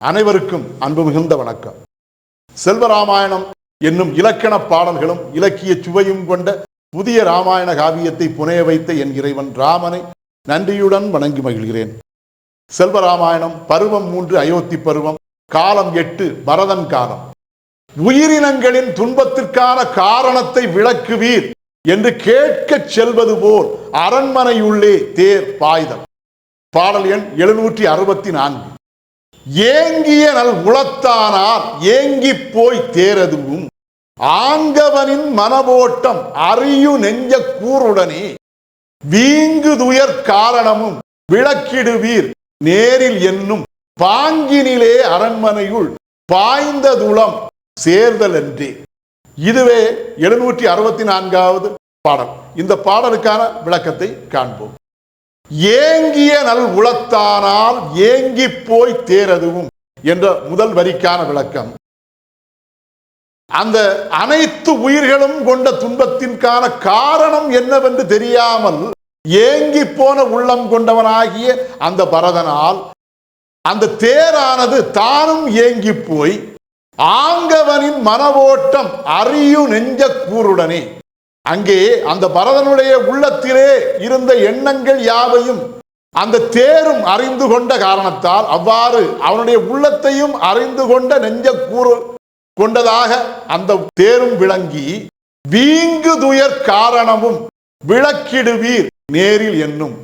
அனைவருக்கும் அன்பு மிகுந்த வணக்கம். செல்வராமாயணம் என்னும் இலக்கண பாடல்களும் இலக்கிய சுவையும் கொண்ட புதிய ராமாயண காவியத்தை புனைய வைத்த என் இறைவன் ராமனை நன்றியுடன் வணங்கி மகிழ்கிறேன். செல்வராமாயணம் பருவம் மூன்று அயோத்தி பருவம் காலம் எட்டு பரதன் காலம். உயிரினங்களின் துன்பத்திற்கான காரணத்தை விளக்குவீர் என்று கேட்கச் செல்வது போல் அரண்மனையுள்ளே தேர் பாய்தல். பாடல் எண் எழுநூற்றி அறுபத்தி நான்கு. ஏங்கிய நல் உளத்தானார் ஏங்கி போய் தேரதுவும் ஆங்கவனின் மனவோட்டம் அறியு நெஞ்ச கூறுடனே. வீங்கு துயர் காரணமும் விளக்கிடுவீர் நேரில் என்னும் பாங்கினிலே அரண்மனையுள் பாய்ந்த துளம் சேர்தல் என்றே. இதுவே எழுநூற்றி அறுபத்தி நான்காவது பாடல். இந்த பாடலுக்கான விளக்கத்தை காண்போம். ஏங்கிய நல் உளத்தானால் ஏங்கி போய் தேரதுவும் என்ற முதல் வரிக்கான விளக்கம். அந்த அனைத்து உயிர்களும் கொண்ட துன்பத்திற்கான காரணம் என்னவென்று தெரியாமல் ஏங்கி போன உள்ளம் கொண்டவனாகிய அந்த பரதனால் அந்த தேரானது தானும் ஏங்கி போய் ஆங்கவனின் மனவோட்டம் அறியு நெஞ்ச கூருடனே. அங்கே அந்த பரதனுடைய உள்ளத்திலே இருந்த எண்ணங்கள் யாவையும் அந்த தேரும் அறிந்து கொண்ட காரணத்தால் அவ்வாறு அவனுடைய உள்ளத்தையும் அறிந்து கொண்ட நெஞ்ச கூறு கொண்டதாக அந்த தேரும் விளங்கி வீங்கு துயர் காரணமும் விளக்கிடுவீர் நேரில் என்னும்.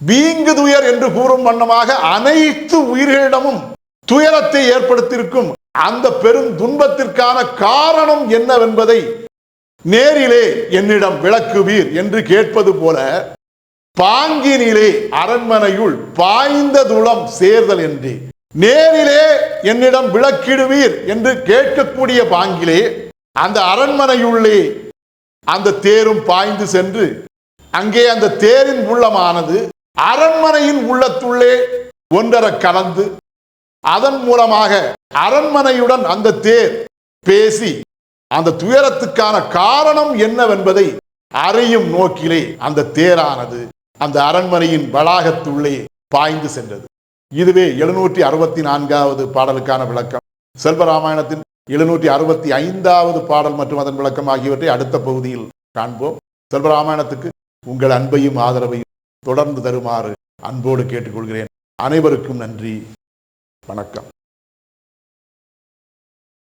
வீங்கு துயர் என்று கூறும் வண்ணமாக அனைத்து உயிர்களிடமும் துயரத்தை ஏற்படுத்தியிருக்கும் அந்த பெரும் துன்பத்திற்கான காரணம் என்னவென்பதை நேரிலே என்னிடம் விளக்குவீர் என்று கேட்பது போல பாங்கினிலே அரண்மனையுள் பாய்ந்த துளம் சேர்தல் என்றே நேரிலே என்னிடம் விளக்கிடுவீர் என்று கேட்கக்கூடிய பாங்கிலே அந்த அரண்மனையுள்ளே அந்த தேரும் பாய்ந்து சென்று அங்கே அந்த தேரின் உள்ளமானது அரண்மனையின் உள்ளத்துள்ளே ஒன்றர கலந்து அதன் மூலமாக அரண்மனையுடன் அந்த தேர் பேசி அந்த துயரத்துக்கான காரணம் என்னவென்பதை அறியும் நோக்கிலே அந்த தேரானது அந்த அரண்மனையின் வளாகத்துள்ளே பாய்ந்து சென்றது. இதுவே எழுநூற்றி அறுபத்தி நான்காவது பாடலுக்கான விளக்கம். செல்வராமாயணத்தின் எழுநூற்றி அறுபத்தி ஐந்தாவது பாடல் மற்றும் அதன் விளக்கம் ஆகியவற்றை அடுத்த பகுதியில் காண்போம். செல்வராமாயணத்துக்கு உங்கள் அன்பையும் ஆதரவையும் தொடர்ந்து தருமாறு அன்போடு கேட்டுக்கொள்கிறேன். அனைவருக்கும் நன்றி. வணக்கம்.